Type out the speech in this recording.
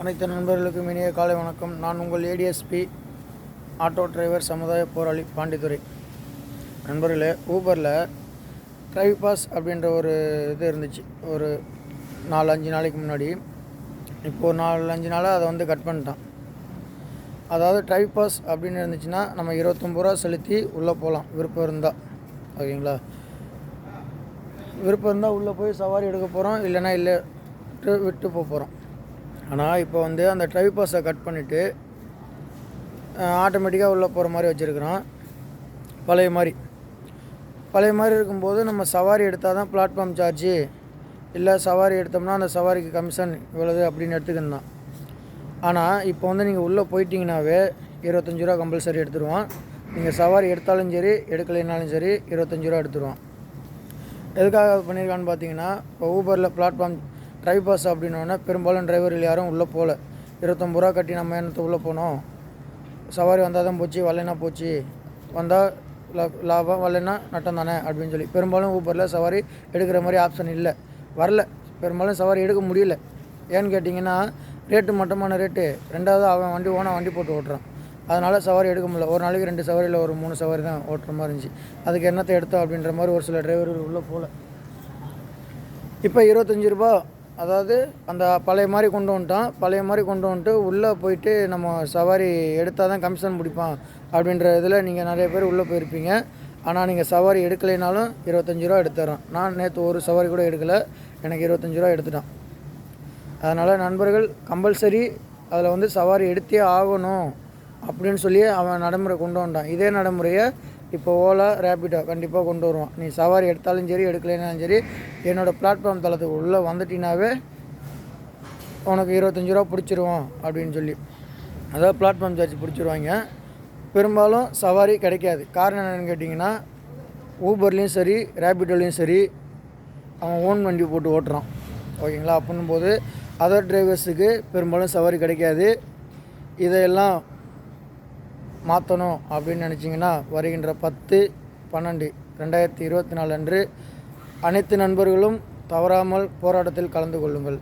அனைத்து நண்பர்களுக்கும் இனிய காலை வணக்கம். நான் உங்கள் ஏடிஎஸ்பி ஆட்டோ டிரைவர் சமுதாய போராளி பாண்டித்துறை நண்பர்களே ஊபரில் டிரைவ் பாஸ் அப்படின்ற ஒரு இது இருந்துச்சு. ஒரு நாலு அஞ்சு நாளைக்கு முன்னாடி. இப்போது நாலு அஞ்சு நாளாக அதை வந்து கட் பண்ணிட்டான். அதாவது டிரைவ் பாஸ் அப்படின்னு இருந்துச்சுன்னா நம்ம இருபத்தொம்பது ரூபா செலுத்தி உள்ளே போகலாம். விருப்பம் இருந்தால் ஓகேங்களா? விருப்பம் இருந்தால் உள்ளே போய் சவாரி எடுக்க போகிறோம் இல்லைன்னா இல்லை விட்டு விட்டு போக போகிறோம் ஆனால் இப்போ வந்து அந்த ட்ரைவ் பாஸை கட் பண்ணிவிட்டு ஆட்டோமேட்டிக்காக உள்ளே போகிற மாதிரி வச்சுருக்குறோம். பழைய மாதிரி. பழைய மாதிரி இருக்கும்போது நம்ம சவாரி எடுத்தால் தான் பிளாட்ஃபார்ம் சார்ஜு இல்லை சவாரி எடுத்தோம்னா அந்த சவாரிக்கு கமிஷன் இவ்வளவு அப்படின்னு எடுத்துக்கணும் ஆனால் இப்போ வந்து நீங்கள் உள்ளே போயிட்டீங்கனாவே இருபத்தஞ்சி ரூபா கம்பல்சரி எடுத்துருவோம். நீங்கள் சவாரி எடுத்தாலும் சரி எடுக்கலைனாலும் சரி இருபத்தஞ்சி ரூபா எடுத்துருவோம். எதுக்காக பண்ணியிருக்கான்னு பார்த்தீங்கன்னா இப்போ ஊபரில் பிளாட்ஃபார்ம் ட்ரைவ் பாஸ் அப்படின்னோடனே பெரும்பாலும் டிரைவர்கள் யாரும் உள்ளே போகல. இருபத்தொம்பது ரூபா கட்டி நம்ம என்னத்தை உள்ளே போனோம். சவாரி வந்தால் தான் போச்சு வரலைன்னா போச்சு. வந்தால் லாபம் வரலைன்னா நட்டம் தானே அப்படின்னு சொல்லி. பெரும்பாலும் ஊபரில் சவாரி எடுக்கிற மாதிரி ஆப்ஷன் இல்லை. வரல. பெரும்பாலும் சவாரி எடுக்க முடியல. ஏன்னு கேட்டிங்கன்னா ரேட்டு மட்டமான ரேட்டு ரெண்டாவது அவன் வண்டி ஓனா வண்டி போட்டு ஓட்டுறான். அதனால் சவாரி எடுக்க முடியல. ஒரு நாளைக்கு ரெண்டு சவாரியில் ஒரு மூணு சவாரி தான் ஓட்டுற மாதிரி இருந்துச்சு. அதுக்கு என்னத்தை எடுத்தோம் அப்படின்ற மாதிரி ஒரு சில டிரைவர்கள் உள்ளே போகல. இப்போ இருபத்தஞ்சி ரூபா அதாவது அந்த பழைய மாதிரி கொண்டு வந்துட்டான். பழைய மாதிரி கொண்டு வந்துட்டு உள்ளே போயிட்டு நம்ம சவாரி எடுத்தால் தான் கமிஷன் பிடிப்பான் அப்படின்ற இதில் நீங்கள் நிறைய பேர் உள்ளே போயிருப்பீங்க. ஆனால் நீங்கள் சவாரி எடுக்கலைனாலும் இருபத்தஞ்சி ரூபா எடுத்துறோம் நான் நேற்று ஒரு சவாரி கூட எடுக்கலை. எனக்கு இருபத்தஞ்சி ரூபா எடுத்துட்டான். அதனால் நண்பர்கள் கம்பல்சரி அதில் வந்து சவாரி எடுத்தே ஆகணும் அப்படின்னு சொல்லி அவன் நடைமுறை கொண்டு வந்தான் இதே நடைமுறையை இப்போ ஓலா ரேபிடோ கண்டிப்பாக கொண்டு வருவான். நீ சவாரி எடுத்தாலும் சரி எடுக்கலைனாலும் சரி என்னோடய பிளாட்ஃபார்ம் தளத்துக்கு உள்ளே வந்துட்டினாவே உனக்கு இருபத்தஞ்சி ரூபா பிடிச்சிருவோம் அப்படின்னு சொல்லி. அதாவது பிளாட்ஃபார்ம் சார்ஜ் பிடிச்சிருவாங்க. பெரும்பாலும் சவாரி கிடைக்காது. காரணம் என்னென்னு கேட்டிங்கன்னா ஊபர்லேயும் சரி ரேபிடோலேயும் சரி அவன் ஓன் வண்டி போட்டு ஓட்டுறான். ஓகேங்களா? அப்படின்னும் போது அதர் டிரைவர்ஸுக்கு பெரும்பாலும் சவாரி கிடைக்காது. இதையெல்லாம் மாற்றணும் அப்படின்னு நினச்சிங்கன்னா வருகின்ற பத்து பன்னெண்டு ரெண்டாயிரத்தி இருபத்தி நாலு அன்று அனைத்து நண்பர்களும் தவறாமல் போராட்டத்தில் கலந்து கொள்ளுங்கள்.